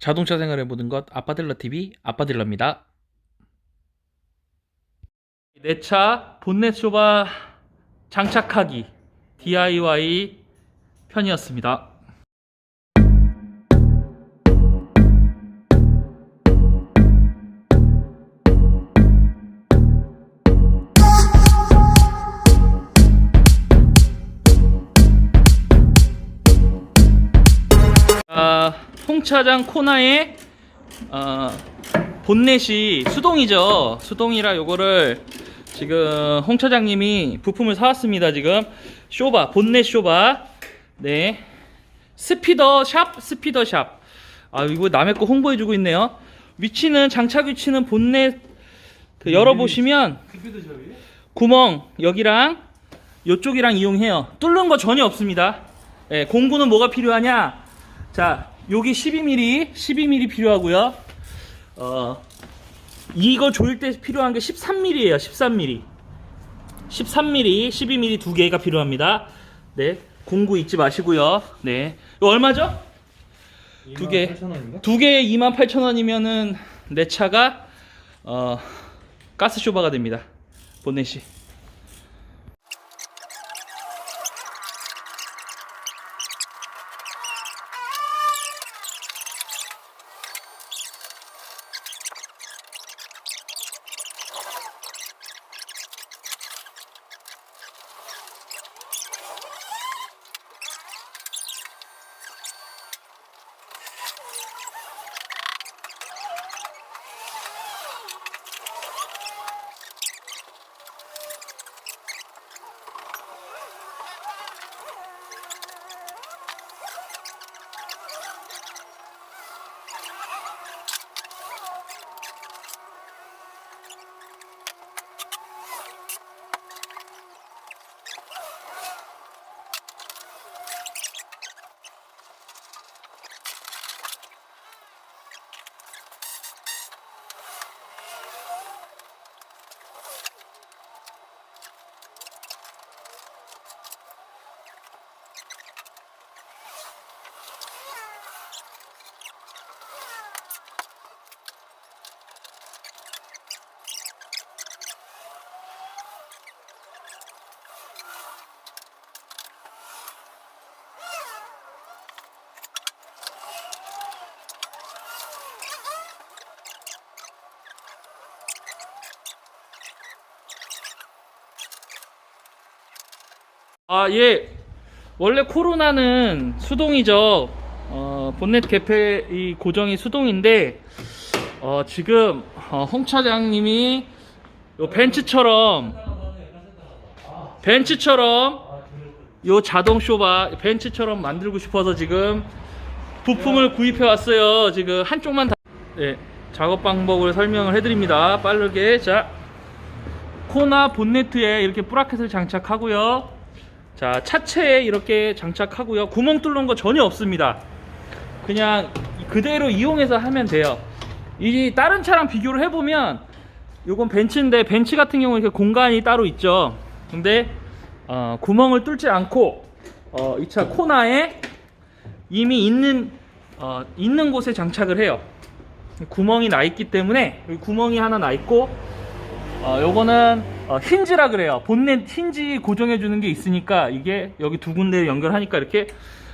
자동차 생활의 모든 것 아빠들러 TV 아빠들러입니다. 내 차 본넷 쇼바 장착하기 DIY 편이었습니다. 아, 홍차장 코나에 어, 본넷이 수동이죠. 수동이라 요거를 지금 홍 차장님이 부품을 사왔습니다. 지금 쇼바 본넷 쇼바 네 스피더 샵 스피더 샵. 아 이거 남의 거 홍보해주고 있네요. 위치는 장착 위치는 본넷 그 열어보시면 구멍 여기랑 요쪽이랑 이용해요. 뚫는 거 전혀 없습니다. 예, 공구는 뭐가 필요하냐? 자, 여기 12mm, 12mm 필요하고요. 어, 이거 조일 때 필요한 게 13mm예요. 13mm. 13mm, 12mm 두 개가 필요합니다. 네, 공구 잊지 마시고요. 네, 이거 얼마죠? 두 개. 두 개에 28,000원이면은 내 차가 어, 가스 쇼바가 됩니다. 본넷이. 아, 예. 원래 코로나는 수동이죠. 어, 본넷 개폐 이 고정이 수동인데 어, 지금 어, 홍 차장님이 요 벤츠처럼 벤츠처럼 요 자동 쇼바 벤츠처럼 만들고 싶어서 지금 부품을 구입해 왔어요. 지금 한쪽만 다 네, 작업 방법을 설명을 해드립니다. 빠르게 자 코나 본네트에 이렇게 브라켓을 장착하고요. 자, 차체에 이렇게 장착하고요. 구멍 뚫는 거 전혀 없습니다. 그냥 그대로 이용해서 하면 돼요. 이 다른 차랑 비교를 해보면 요건 벤츠인데 벤츠 같은 경우는 이렇게 공간이 따로 있죠. 근데 어, 구멍을 뚫지 않고 어, 이 차 코나에 이미 있는 어, 있는 곳에 장착을 해요. 구멍이 나 있기 때문에 구멍이 하나 나 있고 어, 요거는 어, 힌지라 그래요. 본넷 힌지 고정해 주는 게 있으니까 이게 여기 두 군데 연결하니까 이렇게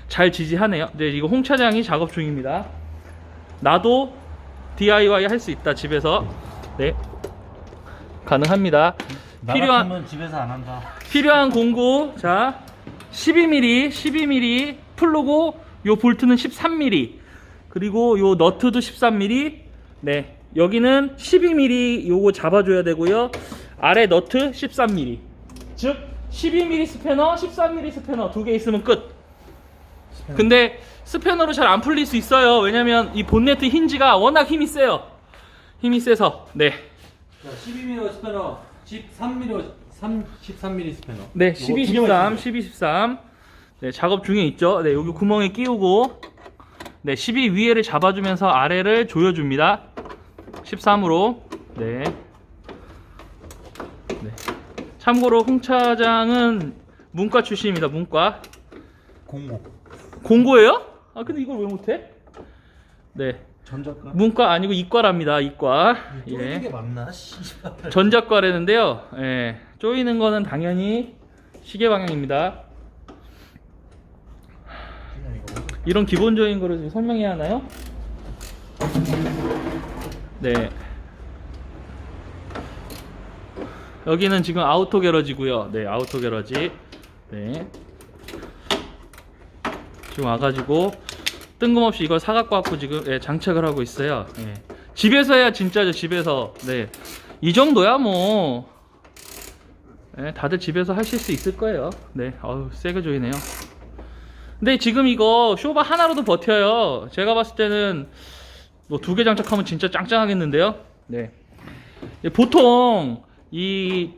잘 지지하네요. 네, 이거 홍 차장이 작업 중입니다. 나도 DIY 할 수 있다 집에서. 네. 가능합니다. 나 필요한 집에서 안 한다. 필요한 공구 자 12mm 12mm 플루고 요 볼트는 13mm 그리고 요 너트도 13mm 네 여기는 12mm 요거 잡아줘야 되고요 아래 너트 13mm 즉 12mm 스패너 13mm 스패너 두 개 있으면 끝 근데 스패너로 잘 안 풀릴 수 있어요 왜냐면 이 본네트 힌지가 워낙 힘이 세요 힘이 세서 네 12mm 스패너, 13mm, 13mm 스패너. 네, 요거 12, 두 개만 13, 있으면 12, 13. 네, 작업 중에 있죠. 네, 여기 구멍에 끼우고, 네, 12 위에를 잡아주면서 아래를 조여줍니다. 13으로. 네. 네. 참고로 홍 차장은 문과 출신입니다. 문과. 공고. 공고예요? 아, 근데 이걸 왜 못해? 네. 전자가? 문과 아니고 이과랍니다. 이과. 쪼이는 예. 게 맞나? 씨발. 전자과라는데요. 예. 조이는 거는 당연히 시계 방향입니다. 이런 기본적인 거를 좀 설명해야 하나요? 네. 여기는 지금 아우토 게러지고요. 네, 아우토 게러지. 네. 지금 와가지고 뜬금없이 이걸 사갖고 왔고 지금 예, 장착을 하고 있어요. 예. 집에서 해야 진짜죠. 집에서. 네. 이 정도야 뭐. 예, 다들 집에서 하실 수 있을 거예요. 네. 어우, 세게 조이네요. 근데 지금 이거 쇼바 하나로도 버텨요. 제가 봤을 때는 뭐 두 개 장착하면 진짜 짱짱하겠는데요. 네. 예, 보통 이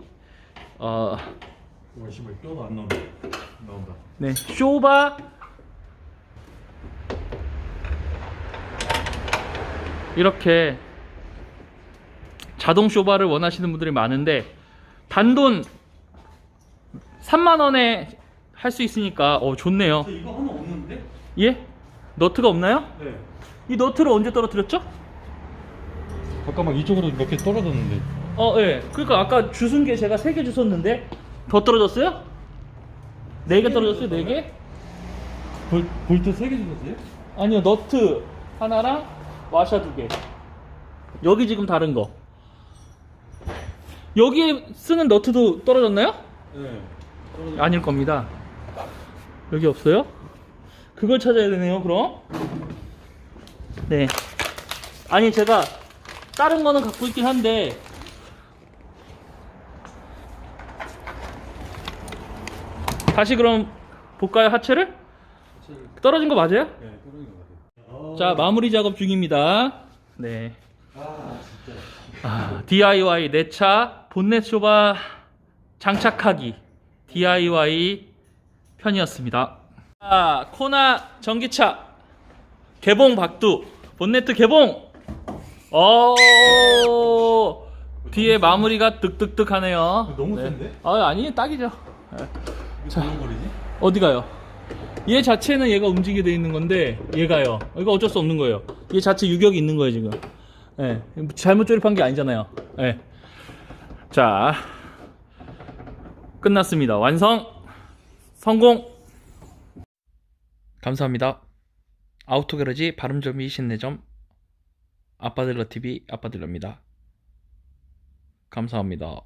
어, 와 씨발 뼈도 안 나온다. 나온다. 네, 쇼바 이렇게 자동 쇼바를 원하시는 분들이 많은데 단돈 3만 원에 할 수 있으니까 어 좋네요. 이거 하나 없는데? 예? 너트가 없나요? 네. 이 너트를 언제 떨어뜨렸죠? 잠깐만 이쪽으로 몇 개 떨어졌는데. 어, 예. 그러니까 아까 주순 게 제가 세 개 주웠는데 더 떨어졌어요? 네 개 떨어졌어요? 네 개? 볼 볼트 세개 주셨어요? 아니요, 너트 하나랑 와샤 두 개. 여기 지금 다른 거. 여기에 쓰는 너트도 떨어졌나요? 네. 아닐 겁니다. 여기 없어요? 그걸 찾아야 되네요, 그럼. 네. 아니, 제가 다른 거는 갖고 있긴 한데. 다시 그럼 볼까요, 하체를? 떨어진 거 맞아요? 네, 떨어진 것 같아요. 자, 마무리 작업 중입니다. 네. 아 진짜. 아, DIY 내 차 본넷 쇼바 장착하기 DIY 편이었습니다. 자, 코나 전기차 개봉 박두 본네트 개봉. 어 뒤에 마무리가 득득득하네요. 너무 센데? 아 아니 딱이죠. 이 거리지? 어디 가요? 얘 자체는 얘가 움직이게 돼 있는 건데 얘가요. 이거 어쩔 수 없는 거예요. 얘 자체 유격이 있는 거예요 지금. 예, 잘못 조립한 게 아니잖아요. 예. 자, 끝났습니다. 완성, 성공. 감사합니다. 아우토게러지 발음점이 신내점 아빠들러 TV 아빠들러입니다. 감사합니다.